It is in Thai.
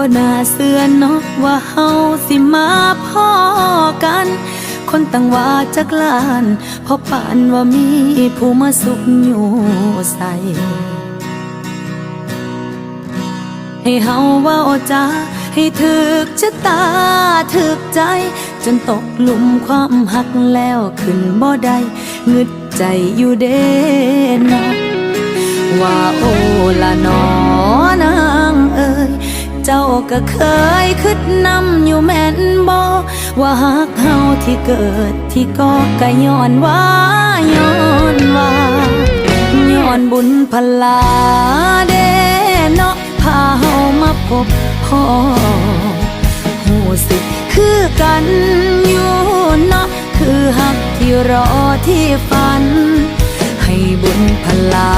บ่น่าเสื่อเนาะว่าเฮาสิมาพ่อกัน คนตั้งว่าจักลานพราะปานว่ามีผู้มาสุขอยู่ใส่ให้เฮาว่าจาให้ถึกชะตาถึกใจ จนตกหลุมความหักแล้วขึ้นบ่ได้งึดใจอยู่เด้นะว่าโอละนอน เจ้าก็เคยคิดนำอยู่แม่นบ่ว่าหักเฮาที่เกิดที่ก็กะย้อนว่าย้อนว่าย้อนบุญพลาเด้เนาะพาเฮามาพบพ่อหูสึกคือกันอยู่เนาะคือหักที่รอที่ฝัน ให้บุญพลาพา